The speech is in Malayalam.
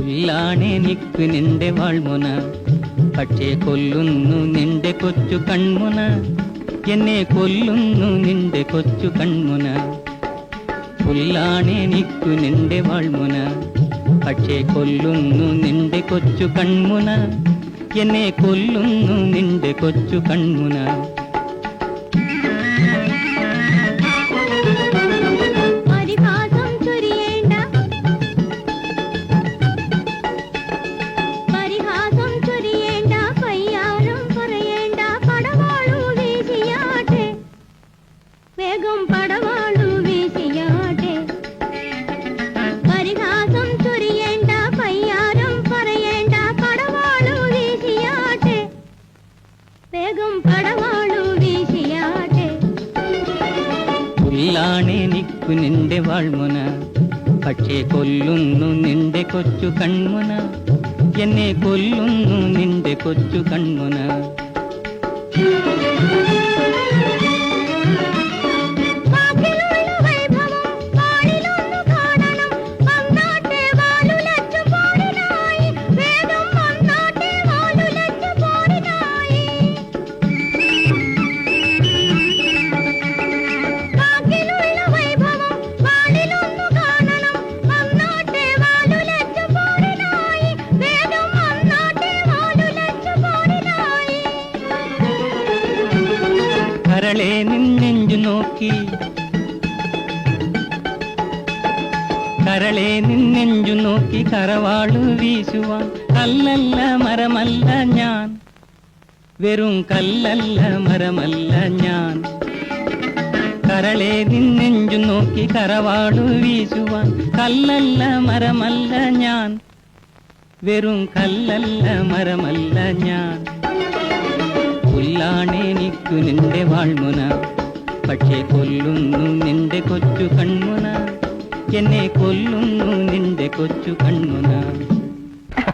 പുല്ലാണെ നിക്ക് നിന്റെ വാൾമുന. പക്ഷേ കൊല്ലുന്നു നിന്റെ കൊച്ചു കൺമുന. എന്നെ കൊല്ലുന്നു നിന്റെ കൊച്ചു കൺമുന. പുല്ലാണേ നിക്കു നിന്റെ വാൾമുന. പക്ഷേ കൊല്ലുന്നു നിന്റെ കൊച്ചു കൺമുന. എന്നെ കൊല്ലുന്നു നിന്റെ കൊച്ചു കൺമുന. വീശിയാട്ടെ. പുല്ലാണെ നിക്കു നിന്റെ വാൾമുന പക്ഷേ കൊല്ലുന്നു നിന്റെ കൊച്ചു കൺമുന. എന്നെ കൊല്ലുന്നു നിന്റെ കൊച്ചു കൺമുന. കരളെ നിന്നെഞ്ചു നോക്കി. കരളെ നിന്നെഞ്ചു നോക്കി കറവാളു വീശുവാൻ. കല്ലല്ല മരമല്ല ഞാൻ. വെറും കല്ലല്ല മരമല്ല ഞാൻ. കരളെ നിന്നെഞ്ചു നോക്കി കരവാളു വീശുവാൻ. കല്ലല്ല മരമല്ല ഞാൻ. വെറും കല്ലല്ല മരമല്ല ഞാൻ. പുല്ലാണെനിക്കു നിന്റെ വാൾമുന. പക്ഷേ കൊല്ലുന്നു നിന്റെ കൊച്ചു കൺമുന. എന്നെ കൊല്ലുന്നു നിന്റെ കൊച്ചു കൺമുന.